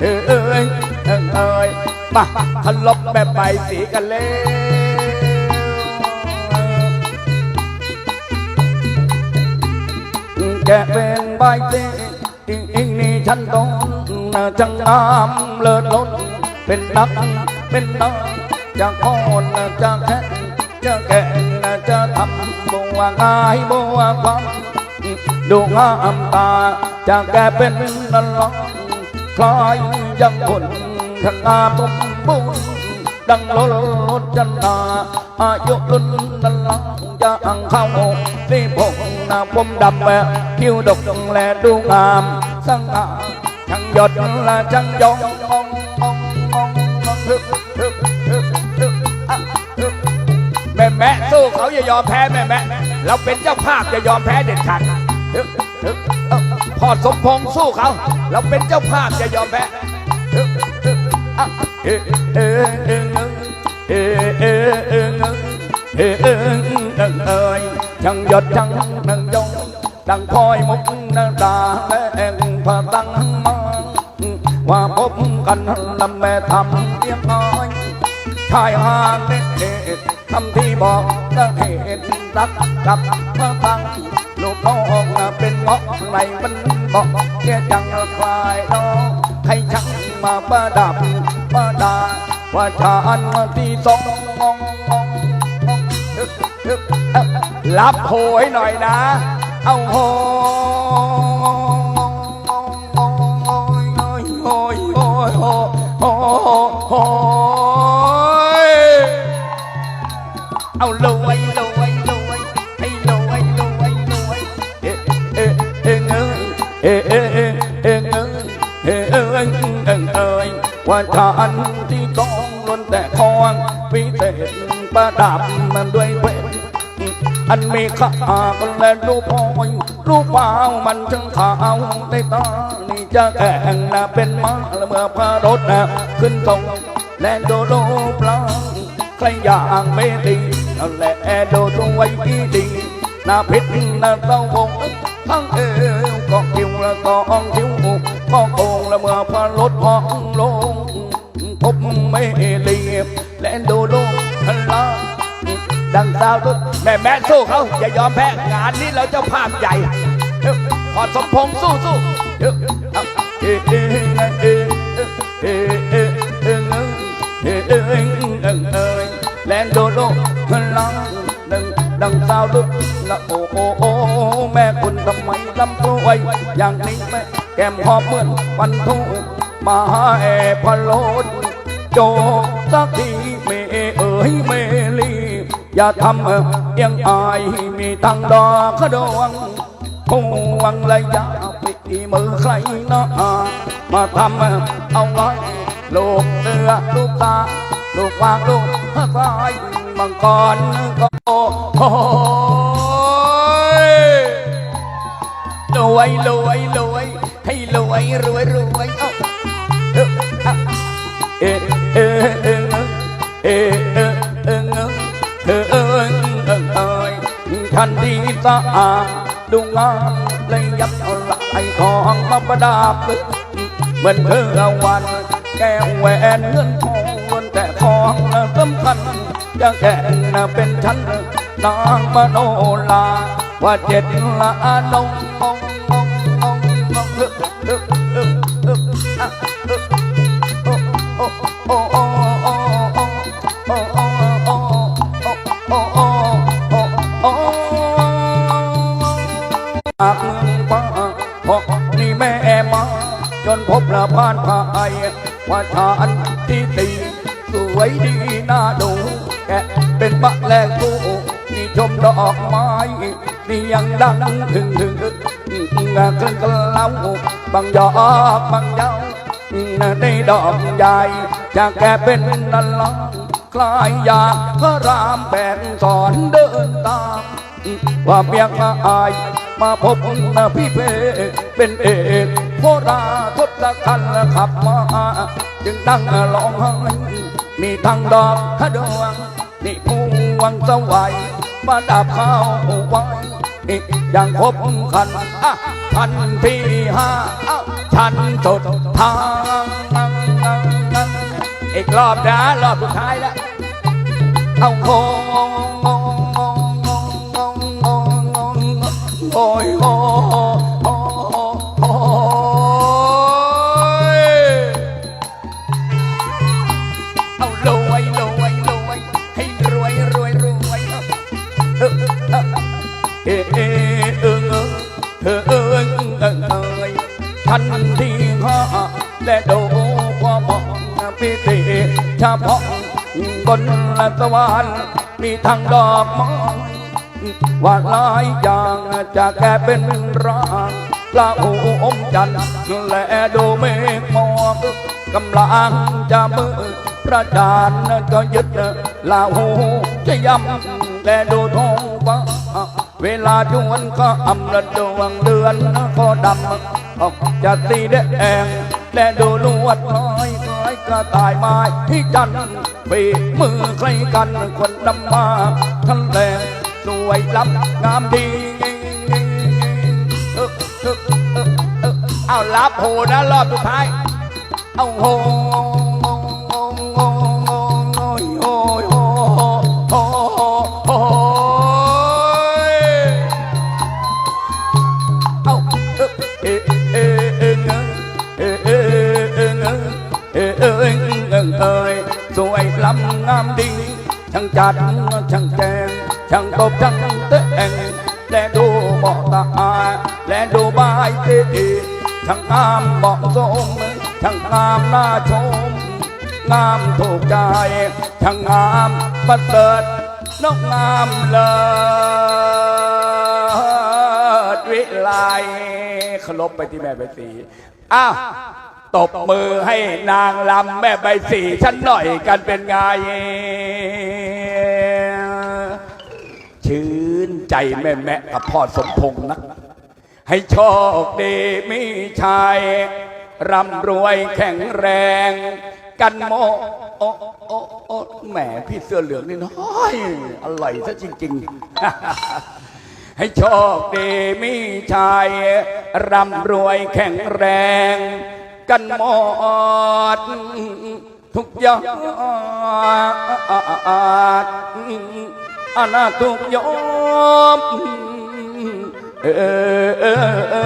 เอ้ยเอ้ยเอ้ยเอ้ยมาทะลบแบบใบสีกันเลยแกเป็นใบสีอิงอิงนี่ฉันต้องจังงามเลิศล้น เป็นนักเป็นนักจะโคนจะแค่จะแก่จะทำบัวงายบัวความดูงามตาจะแก่เป็นนันลองคล้า ยยังคนข้างหน้าสมบูรณ์ดังโลดจันนาอายุรุ่นนันลองจะอังเข้าที่พงหน้าผมดำแววคิ้วดกแลดูงามสังอาช่างหยดและช่างยองององององฮึฮึฮึฮึอะฮึแม่แม่สู้เขาอย่ายอมแพ้แม่แม่เราเป็นเจ้าภาพอย่ายอมแพ้เด็ดขาดฮึบฮึบเอ้า พ่อสมพงสู้เขา เราเป็นเจ้าภาพจะยอมแพ้จังยอดจังนังยงดังคอยมุกนาดาแองพาตั้งมาว่าพบกันลำแม่ทำเรียบร้อยชายหาดเอ็ดคำที่บอกจะเห็นรักกับพระตั้งลูกน้องเป็น ngõ này vân bọ kia chẳng phải đó hay chẳng mà ba đạp ba đà và trà ăn thì xong ngon ngon ngon lắp hồ ấy nói đã ông hồ ว่าทานที่ต้องล้นแต่ทองวิเศษประดับมันด้วยเพชรอันมีค่ากันและรูปพอยรูปเปล่ามันจึงขาวในตานี่จะแข่งนะเป็นมาละเมื่อพารถนะขึ้นตรงและโดโดปลาใครอย่างไม่ดีนั่นแหละโดดไว้ที่ดีน้าพิษน้าเต้าบงทั้งเอว ก็คิวและก็อ่องคิวก็โกงและเมื่อพารถพองลงพบไม่เรียบและโดโดพลาดังดาวดุแม่แม่สู้เขาอย่ายอมแพ้งานนี้เราเจ้าภาพใหญ่เอ้าพอสมพงษ์สู้สู้เอ้าเอาเอ้เอ้เอ้เอ้เอ้เอ้เอ้เอ้เอ้เอ้แลนโดโดพลัง ดังดาวดุละโอ้โอ้โอ้แม่คุณทำไมลำตัวไวอย่างนี้แม่แก้มหอมเหมือนวันทุ่งมาแอพะโลดโจสักทีเมเอ๋ยเมลีอย่าทำเอียงอายมีตังดอกขดวงคงวังเลยอย่าปิดมือใครนะมาทำเอาไว้ลูกเรือลูกตาลูกวางลูกพายมังกรก็ วยรวยรวยให้รวยรวยรวยเอ้าเออเอ๊ะเอ๊ะเอ๊ะเอ๊ะเอ๊ะเอ๊ะเอ๊ะเอ๊ะเอ๊ะเอ๊ะเอ๊ะท่านดีสะอาดดูงามเลยยับเอาไหลทองมาประดับเหมือนเธอวัน แก้วแหวนเงินทองล้วนแต่ของสำคัญจะแก่งเป็นฉันนางมโนลาว่าเจ็ดละนงององององ พอนี่แม่มาจนพบละพานพายว่าทานที่ตีสวยดีน่าดูแกเป็นบักแลกูนี่ชมดอกไม้นี่ยังดังถึงถึง คลื่นกะเล่าบางยอกบางเย้าในดอกใหญ่จะแกเป็นนันลองคลายยาพระรามแบกสอนเดินตามว่าเมียงมาอายมาพบนพี่เพเป็นเอกโคราทศกัณฐ์ขับมาจึงตั้งร้องไห้มีทางดอกขดวงนี่พวงสวัยมาดับข้าวไว้ นี่ยังคบคันขันที่ห้าฉันสุดทางอีกรอบนะรอบสุดท้ายแล้วเอาโงงงงงง ทันทีข้าและดูความมองพิธีเฉพาะบนสวรรค์มีทางดอกไม้ว่าหลายอย่างจะแก้เป็นร่างพระโอมจันทร์และดูเมฆหมอกกำลังจะมือพระจานทร์ก็ยึดลาหูจะย้ำและดูท้องฟ้าเวลาจวนก็อำละดวงเดือนก็ดำ ออกจะตีแดงแต่ดูลวดลอยคล้ายกระต่ายไม้ที่จันปีมือใครกันคนดำมาทันแรงสวยล้ำงามดีเอ้ารับโหนะรอบสุดท้าย เอาโห ลำงามดีช่างจัดช่างแจงช่างตบช่างเตงและดูเหมาะตาและดูบายเตช่างงามเหมาะสมช่างงามน่าชม งามถูกใจช่างงามประเสริฐนกงามเลิศวิไลเคารพไปที่แม่ใบสีอ้าว ตบมือให้นางลำแม่ใบสีฉันหน่อยกันเป็นไงชื่นใจแม่แม่กับพ่อสมพงษ์นะให้โชคดีมีชัยร่ำรวยแข็งแรง กันโมโอโอโอแหมพี่เสื้อเหลืองนี่น้อยอร่อยซะจริง ๆ ให้โชคดีมีชัยร่ำรวยแข็งแรง กันหมดทุกอย่างอาณาทุกยอมเออ